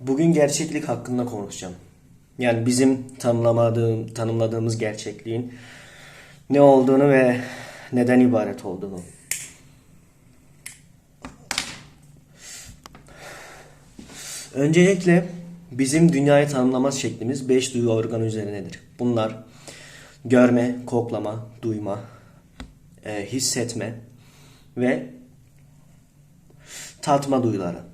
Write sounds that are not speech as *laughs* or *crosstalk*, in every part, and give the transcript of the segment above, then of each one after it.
Bugün gerçeklik hakkında konuşacağım. Yani bizim tanımlamadığım, tanımladığımız gerçekliğin ne olduğunu ve neden ibaret olduğunu. Öncelikle bizim dünyayı tanımlama şeklimiz 5 duyu organı üzerinedir. Bunlar görme, koklama, duyma, e, hissetme ve tatma duyuları.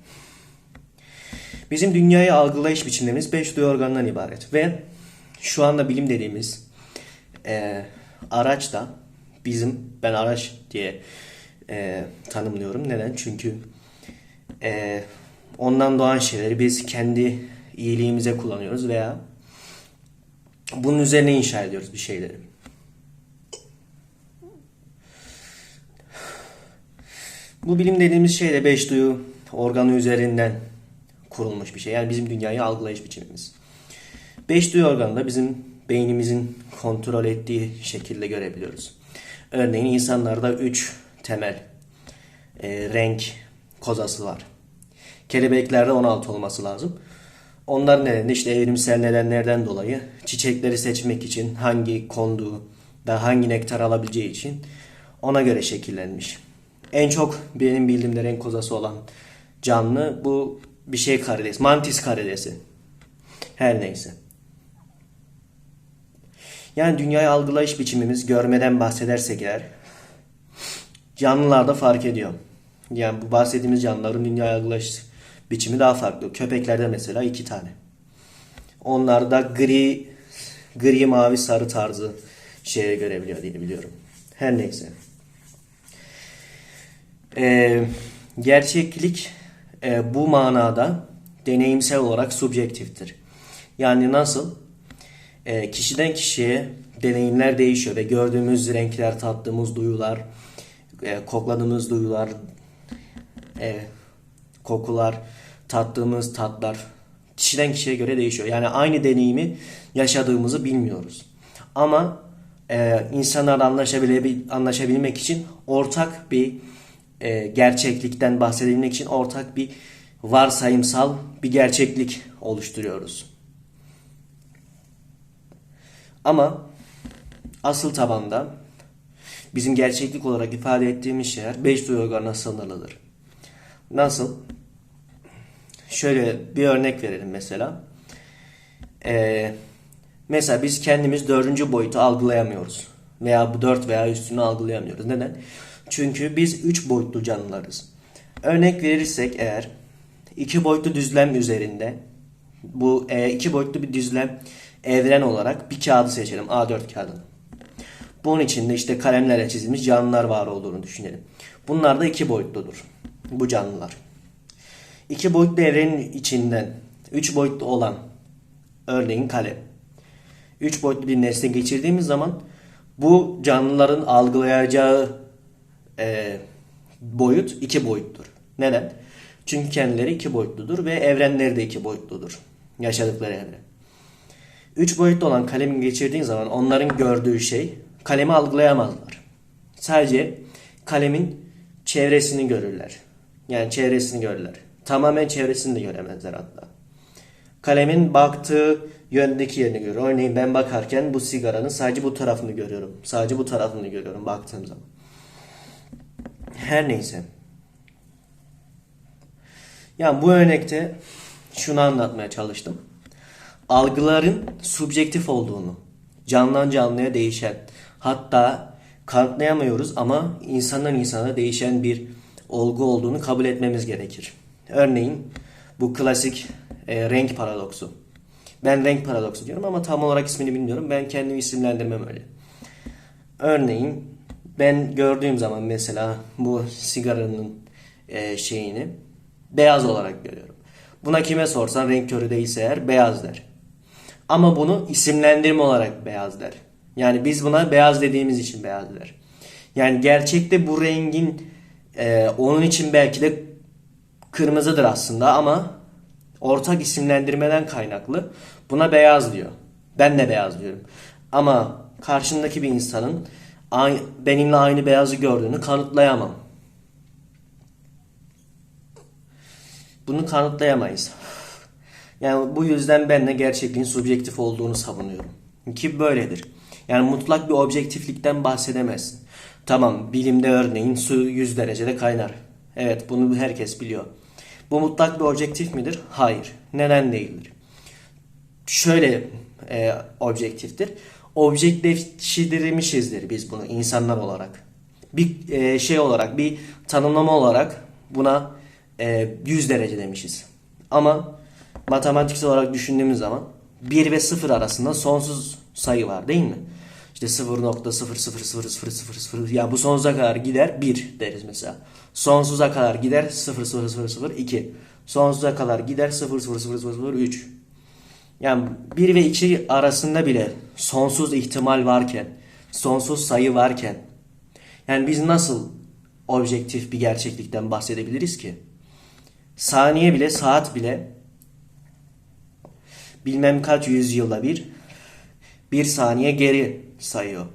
Bizim dünyayı algılayış biçimlerimiz 5 duyu organından ibaret ve şu anda bilim dediğimiz e, araç da bizim ben araç diye e, tanımlıyorum. Neden? Çünkü e, ondan doğan şeyleri biz kendi iyiliğimize kullanıyoruz veya bunun üzerine inşa ediyoruz bir şeyleri. Bu bilim dediğimiz şey de beş duyu organı üzerinden kurulmuş bir şey. Yani bizim dünyayı algılayış biçimimiz. Beş duyu organı da bizim beynimizin kontrol ettiği şekilde görebiliyoruz. Örneğin insanlarda üç temel e, renk kozası var. Kelebeklerde 16 olması lazım. Onlar nedeniyle işte evrimsel nedenlerden dolayı çiçekleri seçmek için hangi konduğu da hangi nektar alabileceği için ona göre şekillenmiş. En çok benim bildiğimde renk kozası olan canlı bu bir şey karidesi. Mantis karidesi. Her neyse. Yani dünyayı algılayış biçimimiz görmeden bahsedersek eğer canlılarda fark ediyor. Yani bu bahsettiğimiz canlıların dünyayı algılayış biçimi daha farklı. Köpeklerde mesela iki tane. Onlarda gri, gri, mavi, sarı tarzı şeye görebiliyor diye biliyorum. Her neyse. Ee, gerçeklik e, bu manada deneyimsel olarak subjektiftir. Yani nasıl? E, kişiden kişiye deneyimler değişiyor ve gördüğümüz renkler, tattığımız duyular, e, kokladığımız duyular, e, kokular, tattığımız tatlar kişiden kişiye göre değişiyor. Yani aynı deneyimi yaşadığımızı bilmiyoruz. Ama e, insanlarla anlaşabilmek, için ortak bir e, gerçeklikten bahsedebilmek için ortak bir varsayımsal bir gerçeklik oluşturuyoruz. Ama asıl tabanda bizim gerçeklik olarak ifade ettiğimiz şeyler beş duyu organına sınırlıdır. Nasıl? Şöyle bir örnek verelim mesela. Ee, mesela biz kendimiz dördüncü boyutu algılayamıyoruz. Veya bu dört veya üstünü algılayamıyoruz. Neden? Çünkü biz üç boyutlu canlılarız. Örnek verirsek eğer iki boyutlu düzlem üzerinde bu e, iki boyutlu bir düzlem evren olarak bir kağıdı seçelim. A4 kağıdını. Bunun içinde işte kalemlerle çizilmiş canlılar var olduğunu düşünelim. Bunlar da iki boyutludur. Bu canlılar. İki boyutlu evrenin içinden üç boyutlu olan örneğin kalem. Üç boyutlu bir nesne geçirdiğimiz zaman bu canlıların algılayacağı e, boyut iki boyuttur. Neden? Çünkü kendileri iki boyutludur ve evrenleri de iki boyutludur. Yaşadıkları evren. Üç boyutlu olan kalemi geçirdiğin zaman onların gördüğü şey kalemi algılayamazlar. Sadece kalemin çevresini görürler. Yani çevresini görürler. Tamamen çevresini de göremezler hatta. Kalemin baktığı yöndeki yerini görür. Örneğin ben bakarken bu sigaranın sadece bu tarafını görüyorum. Sadece bu tarafını görüyorum baktığım zaman. Her neyse. Yani bu örnekte şunu anlatmaya çalıştım. Algıların subjektif olduğunu, canlıdan canlıya değişen, hatta kanıtlayamıyoruz ama insandan insana değişen bir olgu olduğunu kabul etmemiz gerekir. Örneğin bu klasik e, renk paradoksu. Ben renk paradoksu diyorum ama tam olarak ismini bilmiyorum. Ben kendimi isimlendirmem öyle. Örneğin ben gördüğüm zaman mesela bu sigaranın e, şeyini beyaz olarak görüyorum. Buna kime sorsan renk körü değilse eğer beyaz der. Ama bunu isimlendirme olarak beyaz der. Yani biz buna beyaz dediğimiz için beyaz der. Yani gerçekte bu rengin e, onun için belki de kırmızıdır aslında ama ortak isimlendirmeden kaynaklı buna beyaz diyor. Ben de beyaz diyorum. Ama karşındaki bir insanın benimle aynı beyazı gördüğünü kanıtlayamam. Bunu kanıtlayamayız. Yani bu yüzden ben de gerçekliğin subjektif olduğunu savunuyorum. Ki böyledir. Yani mutlak bir objektiflikten bahsedemezsin. Tamam bilimde örneğin su 100 derecede kaynar. Evet bunu herkes biliyor. Bu mutlak bir objektif midir? Hayır. Neden değildir? Şöyle e, objektiftir. Objektifleştirmişizdir biz bunu insanlar olarak. Bir e, şey olarak, bir tanımlama olarak buna e, 100 derece demişiz. Ama matematiksel olarak düşündüğümüz zaman 1 ve 0 arasında sonsuz sayı var değil mi? İşte 0.0000000 ya bu sonsuza kadar gider 1 deriz mesela. Sonsuza kadar gider 0.00002. Sonsuza kadar gider 0.00003. Yani 1 ve 2 arasında bile sonsuz ihtimal varken, sonsuz sayı varken yani biz nasıl objektif bir gerçeklikten bahsedebiliriz ki? Saniye bile, saat bile bilmem kaç yüzyılda bir bir saniye geri sayıyor.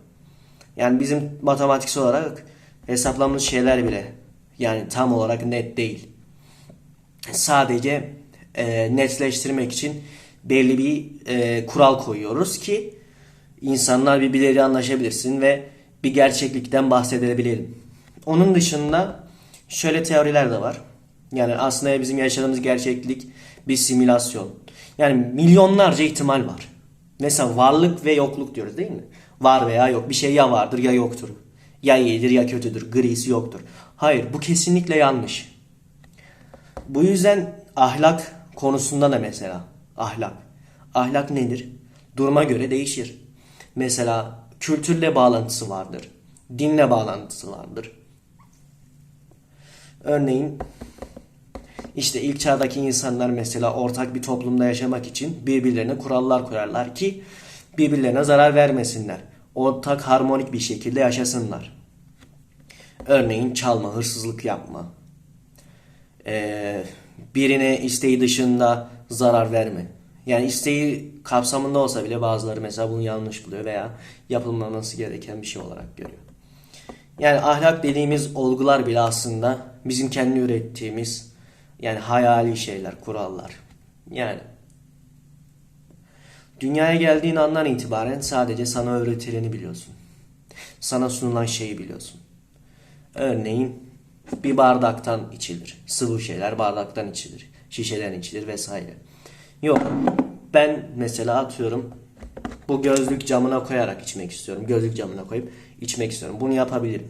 Yani bizim matematiksel olarak hesapladığımız şeyler bile yani tam olarak net değil. Sadece e, netleştirmek için belli bir e, kural koyuyoruz ki insanlar birbirleriyle anlaşabilsin ve bir gerçeklikten bahsedebilelim. Onun dışında şöyle teoriler de var. Yani aslında bizim yaşadığımız gerçeklik bir simülasyon. Yani milyonlarca ihtimal var. Mesela varlık ve yokluk diyoruz değil mi? Var veya yok. Bir şey ya vardır ya yoktur. Ya iyidir ya kötüdür. Grisi yoktur. Hayır bu kesinlikle yanlış. Bu yüzden ahlak konusunda da mesela ahlak. Ahlak nedir? Duruma göre değişir. Mesela kültürle bağlantısı vardır. Dinle bağlantısı vardır. Örneğin işte ilk çağdaki insanlar mesela ortak bir toplumda yaşamak için birbirlerine kurallar koyarlar ki birbirlerine zarar vermesinler. Ortak harmonik bir şekilde yaşasınlar. Örneğin çalma, hırsızlık yapma. Ee, birine isteği dışında zarar verme. Yani isteği kapsamında olsa bile bazıları mesela bunu yanlış buluyor veya yapılmaması gereken bir şey olarak görüyor. Yani ahlak dediğimiz olgular bile aslında bizim kendi ürettiğimiz yani hayali şeyler, kurallar. Yani dünyaya geldiğin andan itibaren sadece sana öğretileni biliyorsun. Sana sunulan şeyi biliyorsun. Örneğin bir bardaktan içilir. Sıvı şeyler bardaktan içilir. Şişeden içilir vesaire. Yok. Ben mesela atıyorum bu gözlük camına koyarak içmek istiyorum. Gözlük camına koyup içmek istiyorum. Bunu yapabilirim.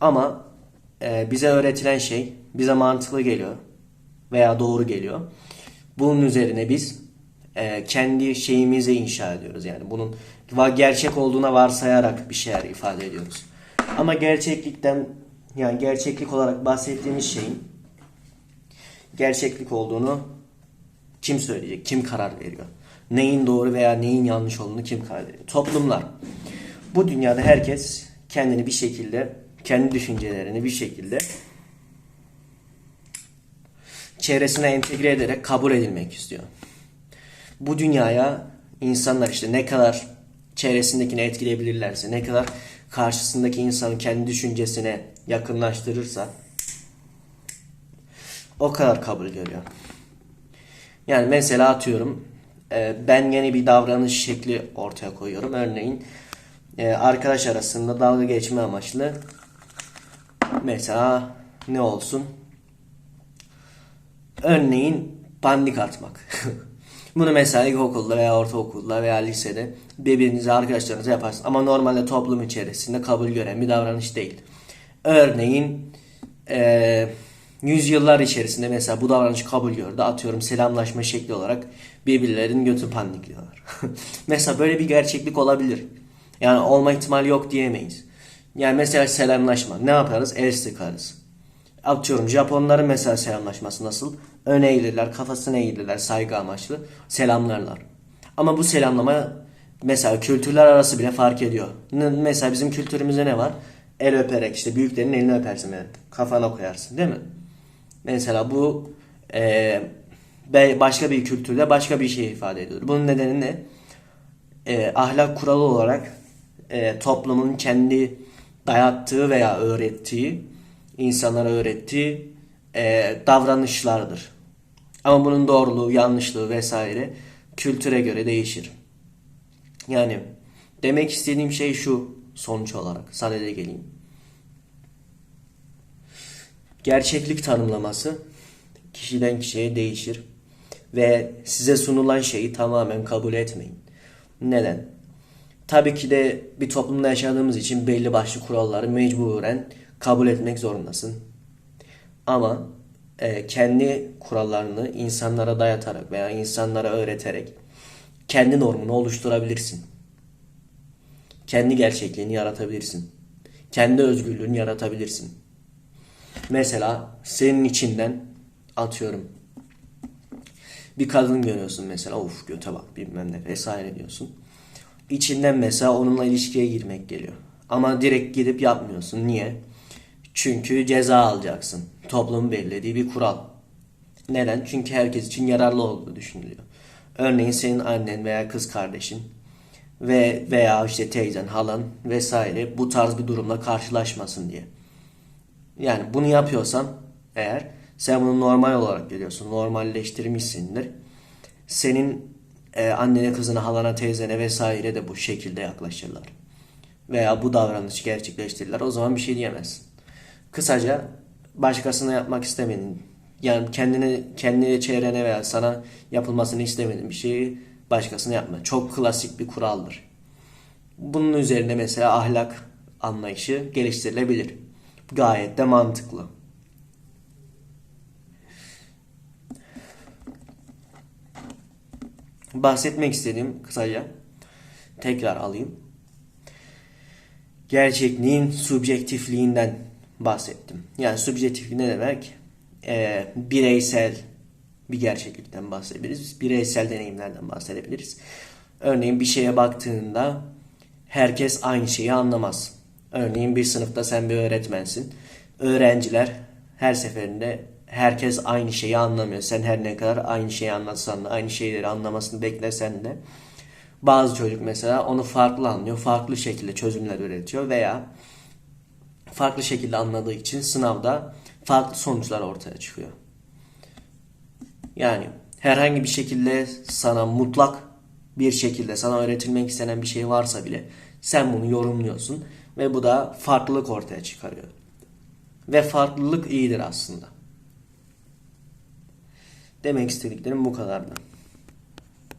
Ama e, bize öğretilen şey bize mantıklı geliyor veya doğru geliyor. Bunun üzerine biz e, kendi şeyimizi inşa ediyoruz. Yani bunun gerçek olduğuna varsayarak bir şeyler ifade ediyoruz. Ama gerçeklikten yani gerçeklik olarak bahsettiğimiz şeyin gerçeklik olduğunu kim söyleyecek? Kim karar veriyor? Neyin doğru veya neyin yanlış olduğunu kim karar veriyor? Toplumlar. Bu dünyada herkes kendini bir şekilde, kendi düşüncelerini bir şekilde çevresine entegre ederek kabul edilmek istiyor. Bu dünyaya insanlar işte ne kadar çevresindekini etkileyebilirlerse, ne kadar karşısındaki insanın kendi düşüncesine yakınlaştırırsa o kadar kabul görüyor. Yani mesela atıyorum e, ben yeni bir davranış şekli ortaya koyuyorum. Örneğin e, arkadaş arasında dalga geçme amaçlı mesela ne olsun? Örneğin pandik atmak. *laughs* Bunu mesela ilkokulda veya ortaokulda veya lisede birbirinize arkadaşlarınıza yaparsınız. Ama normalde toplum içerisinde kabul gören bir davranış değil. Örneğin e, yüzyıllar içerisinde mesela bu davranış kabul gördü. Atıyorum selamlaşma şekli olarak birbirlerinin götü panikliyorlar. *laughs* mesela böyle bir gerçeklik olabilir. Yani olma ihtimali yok diyemeyiz. Yani mesela selamlaşma. Ne yaparız? El sıkarız. Atıyorum Japonların mesela selamlaşması nasıl? Öne eğilirler, kafasına eğilirler saygı amaçlı. Selamlarlar. Ama bu selamlama mesela kültürler arası bile fark ediyor. Mesela bizim kültürümüzde ne var? El öperek işte büyüklerin elini öpersin yani. Kafana koyarsın değil mi? Mesela bu e, başka bir kültürde başka bir şey ifade ediyor. Bunun nedeni ne? E, ahlak kuralı olarak e, toplumun kendi dayattığı veya öğrettiği, insanlara öğrettiği e, davranışlardır. Ama bunun doğruluğu, yanlışlığı vesaire kültüre göre değişir. Yani demek istediğim şey şu sonuç olarak sadede geleyim. Gerçeklik tanımlaması kişiden kişiye değişir ve size sunulan şeyi tamamen kabul etmeyin. Neden? Tabii ki de bir toplumda yaşadığımız için belli başlı kuralları mecburen kabul etmek zorundasın. Ama e, kendi kurallarını insanlara dayatarak veya insanlara öğreterek kendi normunu oluşturabilirsin. Kendi gerçekliğini yaratabilirsin. Kendi özgürlüğünü yaratabilirsin. Mesela senin içinden atıyorum bir kadın görüyorsun mesela of göte bak bilmem ne vesaire diyorsun. İçinden mesela onunla ilişkiye girmek geliyor. Ama direkt gidip yapmıyorsun. Niye? Çünkü ceza alacaksın. Toplumun belirlediği bir kural. Neden? Çünkü herkes için yararlı olduğu düşünülüyor. Örneğin senin annen veya kız kardeşin ve veya işte teyzen, halan vesaire bu tarz bir durumla karşılaşmasın diye. Yani bunu yapıyorsan eğer sen bunu normal olarak görüyorsun, normalleştirmişsindir. Senin e, annene, kızına, halana, teyzene vesaire de bu şekilde yaklaşırlar. Veya bu davranışı gerçekleştirirler. O zaman bir şey diyemezsin. Kısaca başkasına yapmak istemedin. Yani kendine, kendine çevrene veya sana yapılmasını istemediğin bir şeyi başkasına yapma. Çok klasik bir kuraldır. Bunun üzerine mesela ahlak anlayışı geliştirilebilir. Gayet de mantıklı. Bahsetmek istediğim kısaca tekrar alayım. Gerçekliğin subjektifliğinden bahsettim. Yani subjektiflik ne demek? Ee, bireysel bir gerçeklikten bahsedebiliriz. Bireysel deneyimlerden bahsedebiliriz. Örneğin bir şeye baktığında herkes aynı şeyi anlamaz. Örneğin bir sınıfta sen bir öğretmensin. Öğrenciler her seferinde herkes aynı şeyi anlamıyor. Sen her ne kadar aynı şeyi anlatsan da aynı şeyleri anlamasını beklesen de bazı çocuk mesela onu farklı anlıyor. Farklı şekilde çözümler üretiyor veya farklı şekilde anladığı için sınavda farklı sonuçlar ortaya çıkıyor. Yani herhangi bir şekilde sana mutlak bir şekilde sana öğretilmek istenen bir şey varsa bile sen bunu yorumluyorsun ve bu da farklılık ortaya çıkarıyor. Ve farklılık iyidir aslında. Demek istediklerim bu kadardı.